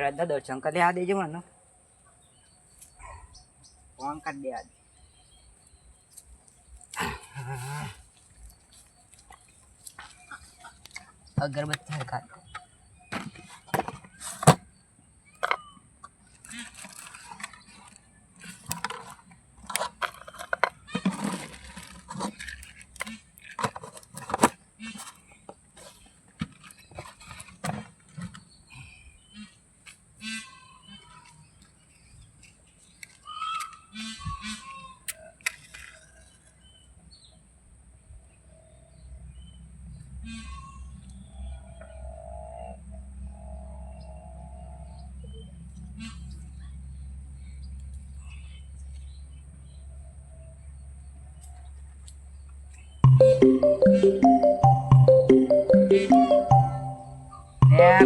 શ્રદ્ધા દર્શન કરી આ દેજો મને ફોન કરી દે આજે અગરબત્તી હરખા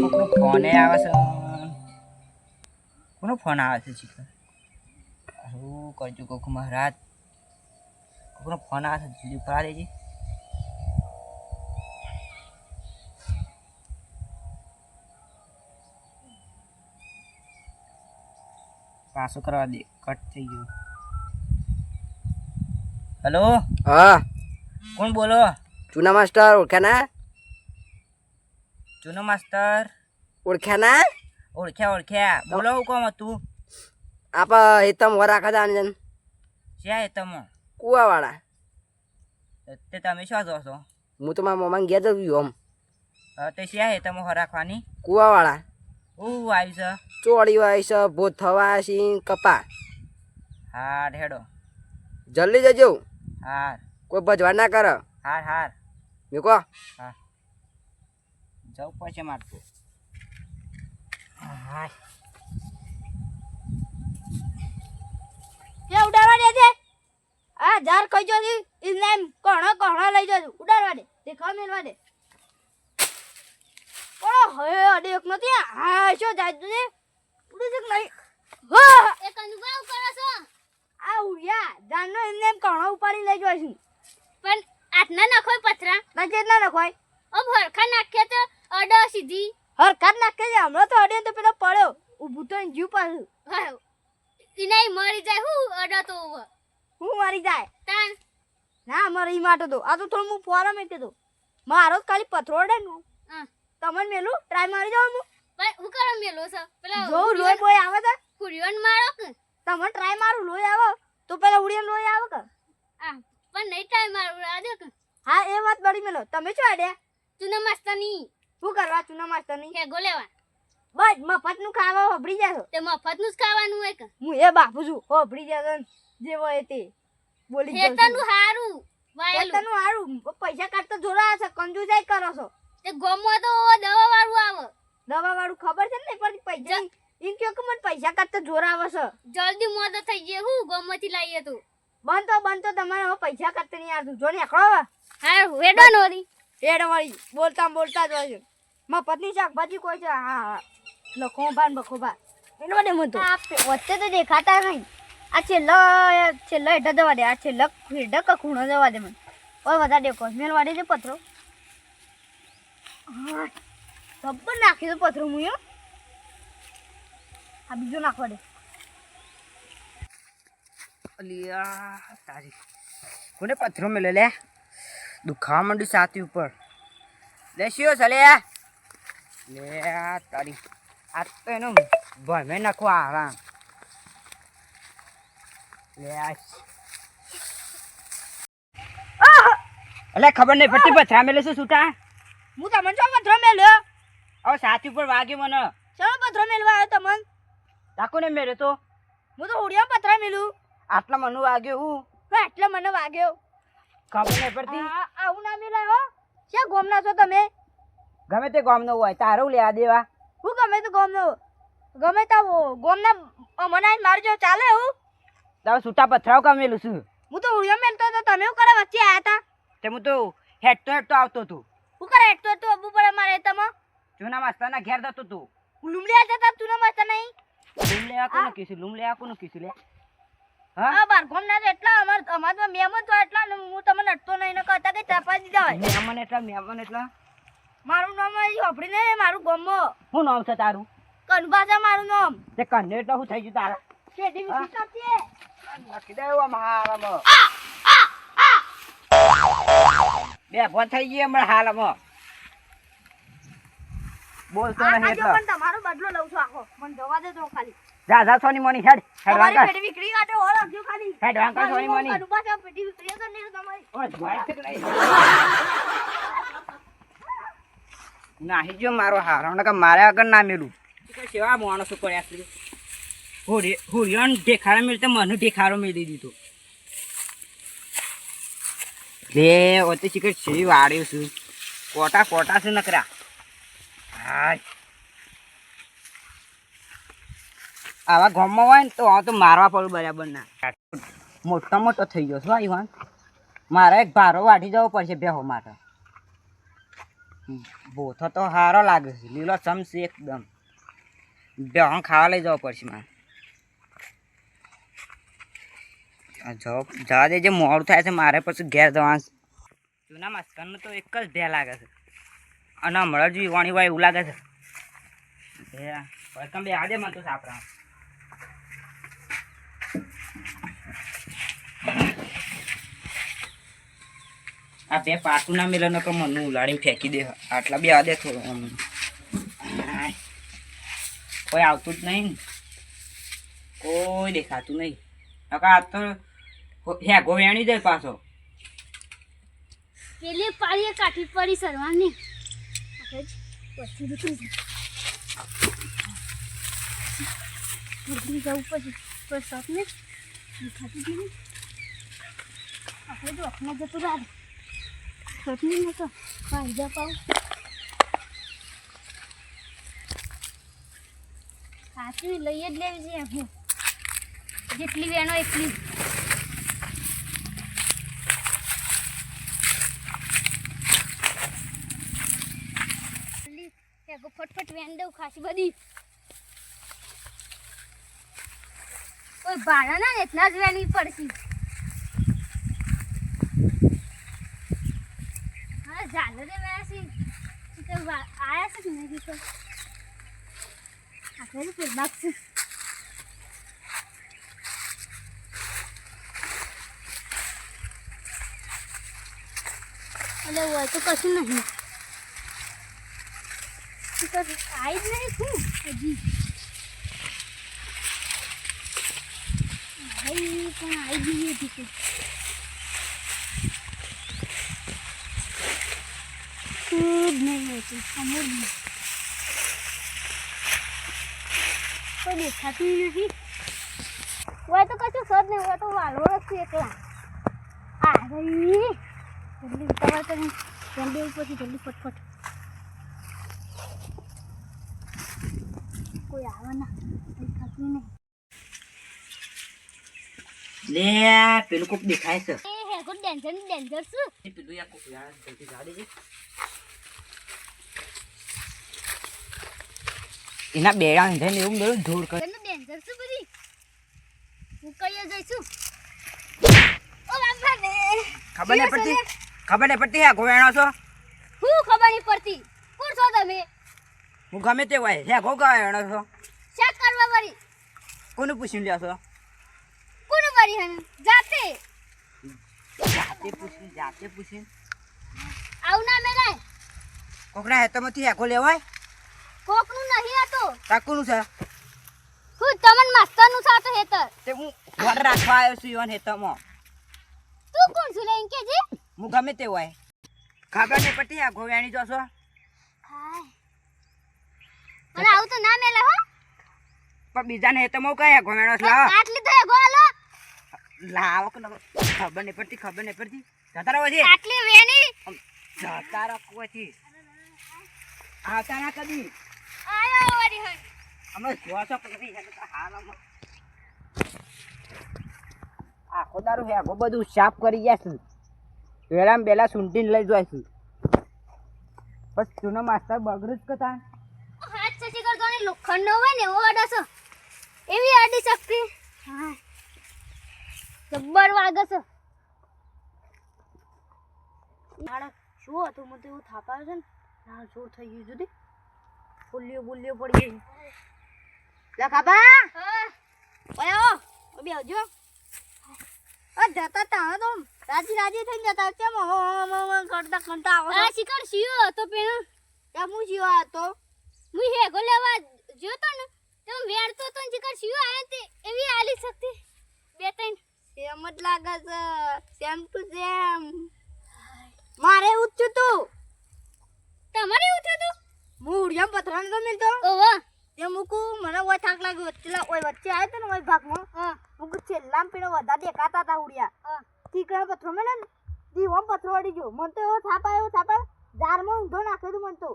કોકનો ફોન આવે છે. કોનો ફોન આવે છે કરજો કોક મહારાજ? કોકનો ફોન આવે છે જુદી ઉપાડ દેજે. પાછું કરવા દે કટ થઈ ગયું. હેલો? હા. કોણ બોલો? જૂના માસ્ટર ઓળખ્યા ના જૂનો માસ્ટર. ઓળખ્યા ના ઓળખ્યા ઓળખ્યા. બોલો હું કોમ હતું? આપ હેતમ વર રાખા તા જન. શ્યાં એ તમે કુવાવાળા. તે તમે શું જો છો? હું તો મારા મમ્માને ગયા આમ. હવે તે શ્યાં હેતમ તમે હરાખવાની કુવાવાળા. હું આવી છે? ચોળી વાય છે ભૂત થવા સિંહ કપા. હા હેડો. જલ્દી જજો. હાર કોઈ ભજવા ના કર? હાર હાર. મેકો હા. જવું પડશે મારતું હાય. જે ઉડાડવા દે છે આ ઝાર કઈ જો છે ઇને કોણો કોણો લઈ જજો. ઉડાડવા દે. દેખાવ મેલવા દે. ઓ હવે અડે એક નથી. આ શું જાય છે? ઉડે છે નહીં? હા. એ કંદુકા કરો છો આ ઉડ્યા જાનનો એમ કોણો ઉપાડી લઈ છે. પણ આટના નખોય પથરા. ના જે ના નખવાય ઓ ભરખા નાખ્યા તો અડો સીધી. હરખા નાખે છે. હમણાં તો અડે તો પેલો પડ્યો. ઊભું તો જીવ પાછું. હા. ઇનાય મરી જાય. હું અડો તો. હું મારી જાય? તાન. ના મરી માટો માટે તો. આ તો થોડું હું ફોરમ એટલે તો મારો ખાલી પથરો અડે ને હા. તમને મેલું? ટ્રાય મારી જાવ હું પણ હું કરો મેલો છો? પેલા જો લોહી બોય આવે તો કુરિયન મારો કે? તમને ટ્રાય મારું લોહી આવે. તો પેલા ઉડિયન લોય આવે કે? પણ નહીં ટાઈમ મારો કે હા એ વાત બળી મેલો. તમે શું આડ્યા તું મસ્તની શું કરવા ચૂના માસ્ટરની? હે ગોલેવા બસ મફતનું ખાવા હોભળી જશો. તે મફતનું જ ખાવાનું એક હું એ બાપુ છું હોભળી જશો જેવો એ તે. બોલી છું. હેતનું હારું વાયેલું. હારું. પૈસા કાઢતો જોરા છે કંજુસાઈ કરો છો. તે ગોમો તો દવા વાળું આવે. દવા વાળું ખબર છે ને પણ પૈસા ઇન કે મને પૈસા કાઢતો જોરા આવે છે જલ્દી મોડો થઈ જાય હું ગમોથી લાવીએ તું બંધ તો બંધ તો તમારે હવે પૈસા કાઢતા નહીં આવતું. જો ને એકડો હા વેડો નોરી વેડો વાળી બોલતા બોલતા જ હોય છે. માં પત્ની શાકભાજી કોઈ છે? હા હા. લખો ભાન બખો ભા એનો વડે મતો. વચ્ચે તો દેખાતા નહીં. આ છેલ્લો છેલ્લો હેઠા જવા દે. આ છેલ્લો હેઠા કે ખૂણો જવા દે મને. ઓય વધારે દેખો. મેલ વાડે છે પથરો. હા સબ્બર નાખી દો પથરો મુયો. આ બીજો નાખવા દે. અલિયા તારી. કોને પથરો મેલે લે? દુખાવા માંડ્યું છાતી ઉપર. લે સલે છે લે. તારી. આ તો એનો ભમે નાખો આરામ. લે અલે ખબર નહીં પડતી પથરા મેલે છે છૂટા હું તમને શું પથરો મેલ્યો? હવે છાતી ઉપર વાગ્યો મને. ચલો પથરો મેલવા આવ્યો તમને. ડાકુ ને મેરે તો? હું તો ઉડિયા પથરા મેલું. આટલા મને વાગ્યો હું. તો એટલે મને વાગ્યો. ખબર નહીં પડતી. આવું ના મેલાય હો. ક્યાં ગોમના છો તમે? ગમે તે ગોમનો હોય તારો લેવા દેવા. હું ગમે તો ગોમનો. ગમે તો ગોમના મને મારજો ચાલે હું. તારે છૂટા પથરાવ કામેલું છું. હું તો ઉડિયો મેલતો તો તમે શું કરે વચ્ચે આયા હતા તે હું તો હેડતો હેડતો આવતો તું હું કરે એટલો તો અબુ પડે મારે તમે? જૂના માસ્તાના ઘેર જતો તું લુમડી આવતા તા તું માસ્તા નહીં? લૂમ લેવા કોને કીધું? લૂમ લેવા કોને કીધું લે? હા? બાર ગોમના તો એટલા અમાર અમાર મેમન તો એટલા ને હું તમને અડતો નહીં ને કહેતા કે ચાપા દીધા હોય. મહેમાન એટલા મહેમાન એટલા? મારું નામ મારું ગમો શું નામ છે તારું? કનબાસા મારું નામ. તે કન્ને એટલે શું થઈ ગયું તારા? હા? વિકી કાપીએ નાખી દે એવા બે ફોન થઈ ગઈ હમણાં હાલમાં. બોલતો નહીં એટલે. તમારો બદલો લઉં છું આખો. મને જવા દેજો ખાલી. જા જા સોની મોની હેડ. હેડ વાંકા. પેટી વિકરી કાઢે હો રાખજો ખાલી? હેડ વાંકા સોની મોની. કનબાસા પેટી વિકરી તો નહીં તમારી. ઓય ભાઈ છે કે નહીં? નાહી જો મારો હારો ને કે મારે આગળ ના મેલું. સેવા માણસો કર્યા છે દેખાડો મેળતે મને દેખાડો મેળવી દીધો લે ઓતે શીખર છે વાડ્યો છું. કોટા કોટા છે નકરા. હાય. આવા ગામમાં હોય ને તો આ તો મારવા પડું બરાબર ના મોટો મોટો થઈ ગયો છું ઈવાન. મારે એક ભારો વાઢી જવો પડશે બેહો માટે બોથો તો સારો લાગે છે. લીલો ચમસી એકદમ. બેહો ખાવા લઈ જવો પડશે મારે. આ જવા દે દેજે, મોડું થાય છે, મારે પછી ઘેર જવાનું જૂના માસ્કરનું તો એક જ ભે લાગે છે. અને હમણાં જ વાણી હોય એવું લાગે છે. ભે વળકમ બે આજે મને સાપરા આ બે પાટું ના મેલા નકર મને ઉલાડીને ફેંકી દે. આટલા બે આ દે થોડું કોઈ આવતું જ નહીં કોઈ દેખાતું નહીં. નકર આ તો હેગો વેણી દે પાછો. પેલી પાડીએ કાઠી પડી સરવાની. પછી જવું પછી. કોઈ શોખ ને દેખાતું નહીં આપણે જો આપણે જતું શોખ નહીં નતો ફાયદા પાવ સાચું લઈ જ લેવી છે આપણે. જેટલી વેણો એટલી. ફટફટ વેન દઉં ખાસી બધી. ભાડા ના એટલા જ વેની પડશે. હા ઝાલરે વેસી તો આયા છે કે નહીં તો આપણે તો ફેરબાક છે એટલે હોય કશું નહીં. આવી જ નહીં શું હજી ભાઈ પણ આઈ ગઈ ખૂબ નહીં હોતું નથી. હોય તો કશું સદ નહીં, હોય તો વાલો નથી એકલા. આ ભાઈ જલ્દી ઉતાવળ કરી. જલ્દી ઉપરથી જલ્દી ફટફટ. કોઈ આવે ના દેખાતું નહીં. લે પેલું કોક દેખાય છે. એ હે કોઈ ડેન્જર ડેન્જર એ પેલું યાર કોક યાર જલ્દી ગાડી છે એના બેડા ને એવું બધું ધૂળ કરે. તને ડેન્જર શું બધી. હું કઈ જઈશું ઓ બાપા ને ખબર નહીં પડતી? ખબર નહીં પડતી હે ગોવેણો છો? હું ખબર નહીં પડતી. કોણ છો તમે? હું ગમે તે હોય. હે ગવેણો છો? ચેક કરવા વાળી કોને પૂછીને લ્યો છો? કોણ હે જાતે. જાતે પૂછી જાતે પૂછી. આવ ના મેલાય. કોકના હેતમાંથી હેકો લેવાય? કોકનું નહીં હતું. તાકુનું છે? હું તમને માસ્તરનું સાતો હેતર? તે હું ઘર રાખવા આવ્યો છું ઈવન હેતમાં તું કોણ છું લે કે જે હું ગમે તે હોય. ખબર ને પટી આ ગોવેણી જો છો. હાય. મને આવું તો ના મેલે હો. પણ બીજાને હેતમાં કયા ગોવેણો છે? આટલી તો એગો આલો લાવો કે ખબર નહીં પડતી ખબર નહીં પડતી. જતા રહો છે આટલી વેની જતા રહો છે આવતા ના કદી. આયો વાળી હન અમે જો છો કદી હેતો તો હાલમાં આખો દારૂ આખો બધું સાફ કરી ગયા છું. વેળામાં બેલા સૂંટીને લઈ છું. બસ તું માસ્તર બગડું જ કતા હાથ સચી કરતો લોખંડ નો હોય ને એવો અડે છે એવી અડી શક્તિ હા વાગે છે. મારા શું હતું? મને તો એવું થાપાયું છે ને. ના જોર થઈ ગયું જુદી બોલ્યો બોલ્યો પડી ગઈ જખાબા હા. ઓય આવો. ઓ બેહજો જતા તા તો. રાજી રાજી થઈ જતા કેમ કરતા કરતા આવો આ શિકાર શિયો હતો પેણ ત્યાં હું જીવા હતો? હું હેગો લેવા જોતો ને તો વેડતો તો શિકાર શિયો આયા તે. એવી આલી શકતી. બે ત્રણ સેમ જ લાગે છે. Same to same. મારે ઉઠ્યું તું. તમારે ઉઠ્યું તું? હું ઉડિયા પથરાન તો. ઓહો. તે મૂકું મને ઓય થાક લાગ્યો. વચ્ચે ઓય વચ્ચે આવ્યો તો ને ઓય ભાગમાં? હા. મૂકું છેલ્લા પેલો વધા દેખાતા હતા ઉડિયા. હા. ઠીકડા પથરો મેલે ને દીવામ પથરો અડી ગયો. મને તો એવો થાપ આવ્યો થાપ ઝાડમાં ઊંધો નાખ્યો તું મને તો.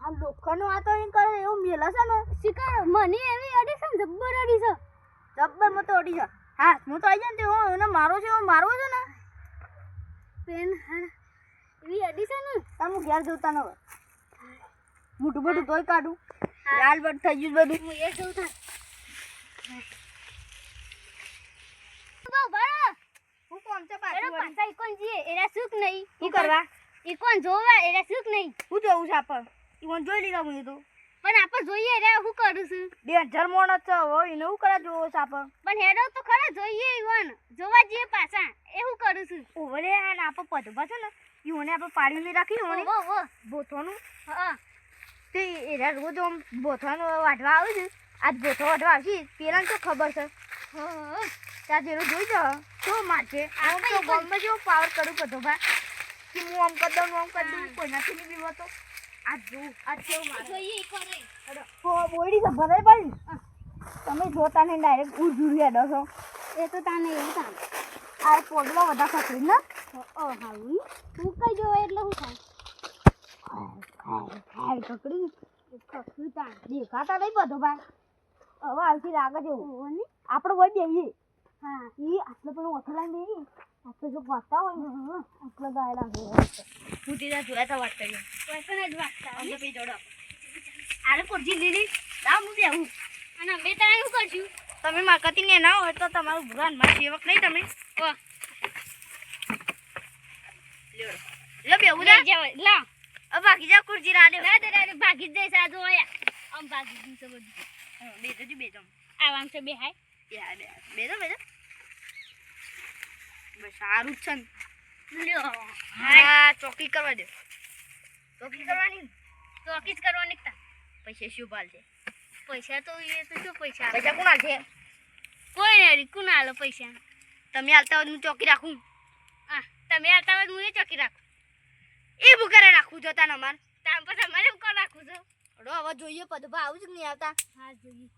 હા લોખંડનો આ તો એમ કરે એવું મેલા છે ને. શિકાર મને એવી અડી છે જબ્બર અડી છે. જબ્બર મતો અડી જાય હા હું તો આવી જાય ને તે હું એને મારો છે મારવો છે ને? પેન એવી અડી છે ને તમે ઘેર જોતા ન હોય. મોટું બધું તોય કાઢું. લાલ બટ થઈ ગયું બધું. હું એ જોઉં થાય જોવા? એરા સુખ નહીં. હું જોઉં છું આપણ જોઈ લીધા હું તો? પણ આપણે જોઈએ રે હું કરું છું? બે હજાર મોણ જ હોય એને હું કરા જોવો છે આપણ? પણ હેડો તો ખરા જોઈએ ઈવન જોવા જઈએ પાછા એ હું કરું છું. ઓવરે આ ને આપણે પધવા છે ને ઈવને આપણે પાડી લઈ રાખી ઈવને. વો બોથોનું બોથવાનું હા તે એના રોજ આમ બોથોનું વાઢવા આવે છે. આજ બોથો વાઢવા આવશે પેલા તો ખબર છે. હા ત્યાં જેનું જોઈ જાઓ તો મારશે. આમ તો બોમ્બે જેવો પાવર કરું બધો ભાઈ. કે હું આમ કરી દઉં ને આમ કરી દઉં કોઈનાથી નહીં બીવો તો હો ભરાઈ પડી તમે જોતા નહીં ડાયરેક્ટ ઉજુરી હેડો છો એ તો તાને એવું થાય આ પોડલો બધા ખસરી ને? ઓ હાવું તું કઈ જો એટલે હું થાય હાય કકડી કશું તાન દેખાતા નહીં બધો ભાઈ. હવે આવતી લાગે છે આપણો હોય બેહીએ. હા. ઈ આટલો પેલો ઓથલા બેહી આટલો જો વાંચતા હોય ને ગાયલા હોય હું ત્યાં જોયા તા વાત કરી વસન જ વાગતા અમને પી જોડો આરે કોરજી લીલી રામ હું બેહું અને અમે તારે શું કરશું તમે માકતી ને ના હોય તો તમારું ભગવાનમાં સેવક નહીં તમે ઓ લ્યો લ્યો બેહું લે જાવ લા હવે ભાગી જા કુરજી રાડે ના દે ના ભાગી જ જઈશ આ જો આમ ભાગી છે બધું બે તો બે તો આવામ છે બે હાય યા બે બે તો બે તો સારું જ છે ને. લ્યો. હા ચોકી કરવા દે. ચોકી કરવાની? ચોકી જ કરવાની તા. પૈસા શું ભાલ છે પૈસા તો એ તો શું પૈસા પૈસા કોણ હાલ છે કોઈ નહીં કોણ હાલો પૈસા? તમે હાલતા હોય હું ચોકી રાખું. હા તમે હાલતા હોય હું એ ચોકી રાખું. એ બુકારે રાખું છો ને અમાર. તાર પછી અમારે કોણ રાખું છો? હવે જોઈએ પદભા આવું જ નહીં આવતા. હા જોઈએ.